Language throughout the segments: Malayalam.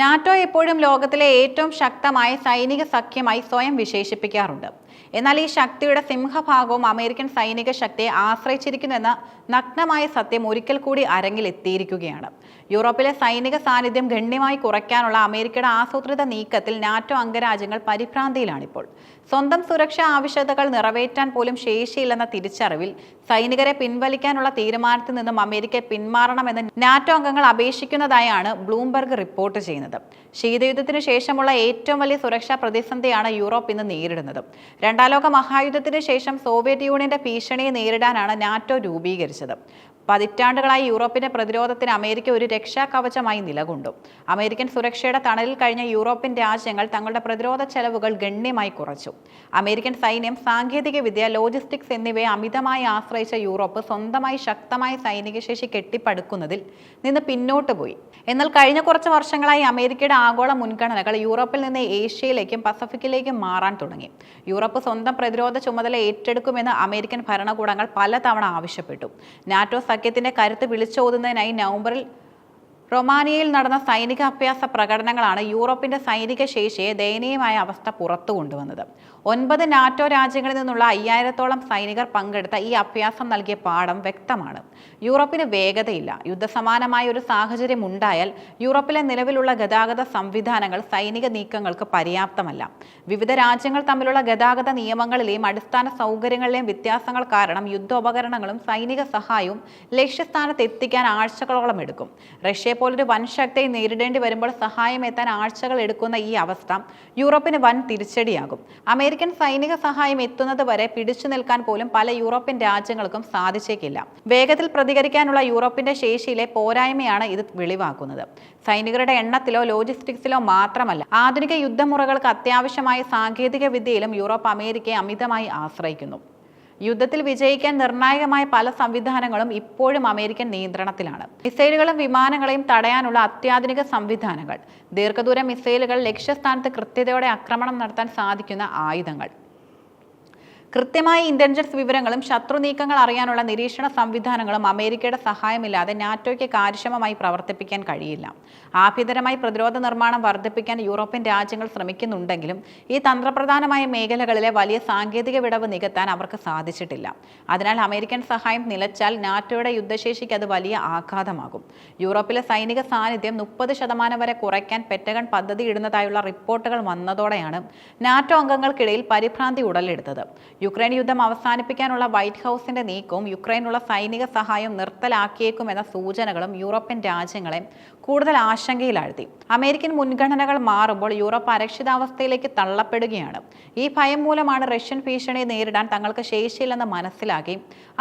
നാറ്റോ എപ്പോഴും ലോകത്തിലെ ഏറ്റവും ശക്തമായ സൈനിക സഖ്യമായി സ്വയം വിശേഷിപ്പിക്കാറുണ്ട്. എന്നാൽ ഈ ശക്തിയുടെ സിംഹഭാഗവും അമേരിക്കൻ സൈനിക ശക്തിയെ ആശ്രയിച്ചിരിക്കുന്നുവെന്ന നഗ്നമായ സത്യം ഒരിക്കൽ കൂടി അരങ്ങിലെത്തിയിരിക്കുകയാണ് യൂറോപ്പിലെ സൈനിക സാന്നിധ്യം ഗണ്യമായി കുറയ്ക്കാനുള്ള അമേരിക്കയുടെ ആസൂത്രിത നീക്കത്തിൽ നാറ്റോ അംഗരാജ്യങ്ങൾ പരിഭ്രാന്തിയിലാണിപ്പോൾ. സ്വന്തം സുരക്ഷാ ആവശ്യകതകൾ നിറവേറ്റാൻ പോലും ശേഷിയില്ലെന്ന തിരിച്ചറിവിൽ സൈനികരെ പിൻവലിക്കാനുള്ള തീരുമാനത്തിൽ നിന്നും അമേരിക്ക പിന്മാറണമെന്ന് നാറ്റോ അംഗങ്ങൾ അപേക്ഷിക്കുന്നതായാണ് ബ്ലൂംബർഗ് റിപ്പോർട്ട് ചെയ്യുന്നത്. ശീതയുദ്ധത്തിനു ശേഷമുള്ള ഏറ്റവും വലിയ സുരക്ഷാ പ്രതിസന്ധിയാണ് യൂറോപ്പ് ഇന്ന് നേരിടുന്നത്. രണ്ടാം ലോക മഹായുദ്ധത്തിന് ശേഷം സോവിയറ്റ് യൂണിയന്റെ ഭീഷണിയെ നേരിടാനാണ് നാറ്റോ രൂപീകരിച്ചത്. പതിറ്റാണ്ടുകളായി യൂറോപ്പിന്റെ പ്രതിരോധത്തിന് അമേരിക്ക ഒരു രക്ഷാ കവചമായി നിലകൊണ്ടു. അമേരിക്കൻ സുരക്ഷയുടെ തണലിൽ കഴിഞ്ഞ യൂറോപ്യൻ രാജ്യങ്ങൾ തങ്ങളുടെ പ്രതിരോധ ചെലവുകൾ ഗണ്യമായി കുറച്ചു. അമേരിക്കൻ സൈന്യം സാങ്കേതിക വിദ്യ ലോജിസ്റ്റിക്സ് എന്നിവയെ അമിതമായി ആശ്രയിച്ച യൂറോപ്പ് സ്വന്തമായി ശക്തമായ സൈനിക ശേഷി കെട്ടിപ്പടുക്കുന്നതിൽ നിന്ന് പിന്നോട്ട് പോയി. എന്നാൽ കഴിഞ്ഞ കുറച്ച് വർഷങ്ങളായി അമേരിക്കയുടെ ആഗോള മുൻഗണനകൾ യൂറോപ്പിൽ നിന്ന് ഏഷ്യയിലേക്കും പസഫിക്കിലേക്കും മാറാൻ തുടങ്ങി. യൂറോപ്പ് സ്വന്തം പ്രതിരോധ ചുമതല ഏറ്റെടുക്കുമെന്ന് അമേരിക്കൻ ഭരണകൂടങ്ങൾ പലതവണ ആവശ്യപ്പെട്ടു. നാറ്റോ സഖ്യത്തിന്റെ കരുത്ത് വിളിച്ചോതുന്നതിനായി നവംബറിൽ റൊമാനിയയിൽ നടന്ന സൈനിക അഭ്യാസ പ്രകടനങ്ങളാണ് യൂറോപ്പിന്റെ സൈനിക ശേഷിയെ ദയനീയമായ അവസ്ഥ പുറത്തു കൊണ്ടുവന്നത്. ഒൻപത് നാറ്റോ രാജ്യങ്ങളിൽ നിന്നുള്ള അയ്യായിരത്തോളം സൈനികർ പങ്കെടുത്ത ഈ അഭ്യാസം നൽകിയ പാഠം വ്യക്തമാണ്. യൂറോപ്പിന് വേഗതയില്ല. യുദ്ധസമാനമായ ഒരു സാഹചര്യം ഉണ്ടായാൽ യൂറോപ്പിലെ നിലവിലുള്ള ഗതാഗത സംവിധാനങ്ങൾ സൈനിക നീക്കങ്ങൾക്ക് പര്യാപ്തമല്ല. വിവിധ രാജ്യങ്ങൾ തമ്മിലുള്ള ഗതാഗത നിയമങ്ങളിലെയും അടിസ്ഥാന സൗകര്യങ്ങളിലെയും വ്യത്യാസങ്ങൾ കാരണം യുദ്ധോപകരണങ്ങളും സൈനിക സഹായവും ലക്ഷ്യസ്ഥാനത്ത് എത്തിക്കാൻ ആഴ്ചകളോളം എടുക്കും. റഷ്യയെ പോലൊരു വൻ ശക്തിയെ നേരിടേണ്ടി വരുമ്പോൾ സഹായം എത്താൻ ആഴ്ചകൾ എടുക്കുന്ന ഈ അവസ്ഥ യൂറോപ്പിന് വൻ തിരിച്ചടിയാകും. അമേരിക്കൻ സൈനിക സഹായം എത്തുന്നത് വരെ പിടിച്ചു നിൽക്കാൻ പോലും പല യൂറോപ്യൻ രാജ്യങ്ങൾക്കും സാധിച്ചേക്കില്ല. വേഗത്തിൽ പ്രതികരിക്കാനുള്ള യൂറോപ്പിന്റെ ശേഷിയിലെ പോരായ്മയാണ് ഇത് വെളിവാക്കുന്നത്. സൈനികരുടെ എണ്ണത്തിലോ ലോജിസ്റ്റിക്സിലോ മാത്രമല്ല ആധുനിക യുദ്ധമുറകൾക്ക് അത്യാവശ്യമായ സാങ്കേതിക വിദ്യയിലും യൂറോപ്പ് അമേരിക്കയെ അമിതമായി ആശ്രയിക്കുന്നു. യുദ്ധത്തിൽ വിജയിക്കാൻ നിർണായകമായ പല സംവിധാനങ്ങളും ഇപ്പോഴും അമേരിക്കൻ നിയന്ത്രണത്തിലാണ്. മിസൈലുകളും വിമാനങ്ങളെയും തടയാനുള്ള അത്യാധുനിക സംവിധാനങ്ങൾ ദീർഘദൂര മിസൈലുകൾ ലക്ഷ്യസ്ഥാനത്ത് കൃത്യതയോടെ ആക്രമണം നടത്താൻ സാധിക്കുന്ന ആയുധങ്ങൾ. കൃത്യമായ ഇന്റലിജൻസ് വിവരങ്ങളും ശത്രു നീക്കങ്ങൾ അറിയാനുള്ള നിരീക്ഷണ സംവിധാനങ്ങളും അമേരിക്കയുടെ സഹായമില്ലാതെ നാറ്റോയ്ക്ക് കാര്യക്ഷമമായി പ്രവർത്തിപ്പിക്കാൻ കഴിയില്ല. ആഭ്യന്തരമായി പ്രതിരോധ നിർമ്മാണം വർദ്ധിപ്പിക്കാൻ യൂറോപ്യൻ രാജ്യങ്ങൾ ശ്രമിക്കുന്നുണ്ടെങ്കിലും ഈ തന്ത്രപ്രധാനമായ മേഖലകളിലെ വലിയ സാങ്കേതിക വിടവ് നികത്താൻ അവർക്ക് സാധിച്ചിട്ടില്ല. അതിനാൽ അമേരിക്കൻ സഹായം നിലച്ചാൽ നാറ്റോയുടെ യുദ്ധശേഷിക്ക് അത് വലിയ ആഘാതമാകും. യൂറോപ്പിലെ സൈനിക സാന്നിധ്യം മുപ്പത് ശതമാനം വരെ കുറയ്ക്കാൻ പെറ്റഗൺ പദ്ധതി ഇടുന്നതായുള്ള റിപ്പോർട്ടുകൾ വന്നതോടെയാണ് നാറ്റോ അംഗങ്ങൾക്കിടയിൽ പരിഭ്രാന്തി ഉടലെടുത്തത്. യുക്രൈൻ യുദ്ധം അവസാനിപ്പിക്കാനുള്ള വൈറ്റ് ഹൗസിന്റെ നീക്കവും യുക്രൈനുള്ള സൈനിക സഹായം നിർത്തലാക്കിയേക്കുമെന്ന സൂചനകളും യൂറോപ്യൻ രാജ്യങ്ങളെ കൂടുതൽ ആശങ്കയിലാഴ്ത്തി. അമേരിക്കൻ മുൻഗണനകൾ മാറുമ്പോൾ യൂറോപ്പ് അരക്ഷിതാവസ്ഥയിലേക്ക് തള്ളപ്പെടുകയാണ്. ഈ ഭയം മൂലമാണ് റഷ്യൻ ഭീഷണിയെ നേരിടാൻ തങ്ങൾക്ക് ശേഷിയില്ലെന്ന് മനസ്സിലാക്കി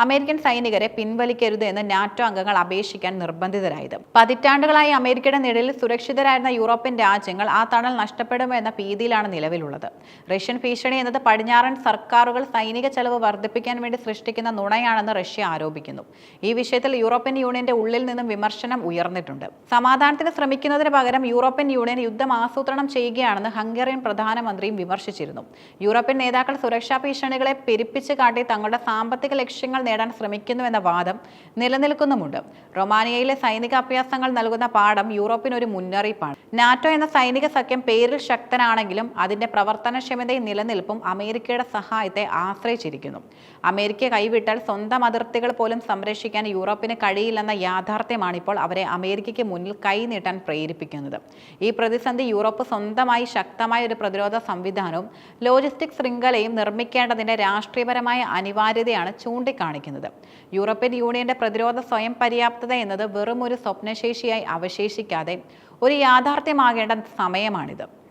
അമേരിക്കൻ സൈനികരെ പിൻവലിക്കരുത് എന്ന് നാറ്റോ അംഗങ്ങൾ അപേക്ഷിക്കാൻ നിർബന്ധിതരായത്. പതിറ്റാണ്ടുകളായി അമേരിക്കയുടെ നിഴലിൽ സുരക്ഷിതരായിരുന്ന യൂറോപ്യൻ രാജ്യങ്ങൾ ആ തണൽ നഷ്ടപ്പെടുമോ എന്ന ഭീതിയിലാണ് നിലവിലുള്ളത്. റഷ്യൻ ഭീഷണി എന്നത് പടിഞ്ഞാറൻ സർക്കാരുകൾ സൈനിക ചെലവ് വർദ്ധിപ്പിക്കാൻ വേണ്ടി സൃഷ്ടിക്കുന്ന നുണയാണെന്ന് റഷ്യ ആരോപിക്കുന്നു. ഈ വിഷയത്തിൽ യൂറോപ്യൻ യൂണിയന്റെ ഉള്ളിൽ നിന്നും വിമർശനം ഉയർന്നിട്ടുണ്ട്. സമാധാനത്തിന് ശ്രമിക്കുന്നതിന് പകരം യൂറോപ്യൻ യൂണിയൻ യുദ്ധം ആസൂത്രണം ചെയ്യുകയാണെന്ന് ഹംഗേറിയൻ പ്രധാനമന്ത്രിയും വിമർശിച്ചിരുന്നു. യൂറോപ്യൻ നേതാക്കൾ സുരക്ഷാ ഭീഷണികളെ പെരുപ്പിച്ച് കാട്ടി തങ്ങളുടെ സാമ്പത്തിക ലക്ഷ്യങ്ങൾ നേടാൻ ശ്രമിക്കുന്നുവെന്ന വാദം നിലനിൽക്കുന്നുമുണ്ട്. റൊമാനിയയിലെ സൈനിക അഭ്യാസങ്ങൾ നൽകുന്ന പാഠം യൂറോപ്പിന് ഒരു മുന്നറിയിപ്പാണ്. നാറ്റോ എന്ന സൈനിക സഖ്യം പേരിൽ ശക്തനാണെങ്കിലും അതിന്റെ പ്രവർത്തനക്ഷമതയും നിലനിൽപ്പും അമേരിക്കയുടെ സഹായത്തെ ആശ്രയിച്ചിരിക്കുന്നു അമേരിക്ക കൈവിട്ടാൽ സ്വന്തം അതിർത്തികൾ പോലും സംരക്ഷിക്കാൻ യൂറോപ്പിന് കഴിയില്ലെന്ന യാഥാർത്ഥ്യമാണ് ഇപ്പോൾ അവരെ അമേരിക്കയ്ക്ക് മുന്നിൽ കൈനീട്ടാൻ പ്രേരിപ്പിക്കുന്നത്. ഈ പ്രതിസന്ധി യൂറോപ്പ് സ്വന്തമായി ശക്തമായ ഒരു പ്രതിരോധ സംവിധാനവും ലോജിസ്റ്റിക് ശൃംഖലയും നിർമ്മിക്കേണ്ടതിന്റെ രാഷ്ട്രീയപരമായ അനിവാര്യതയാണ് ചൂണ്ടിക്കാണിക്കുന്നത്. യൂറോപ്യൻ യൂണിയന്റെ പ്രതിരോധ സ്വയം പര്യാപ്തത എന്നത് വെറും ഒരു സ്വപ്നശേഷിയായി അവശേഷിക്കാതെ ഒരു യാഥാർത്ഥ്യമാകേണ്ട സമയമാണിത്.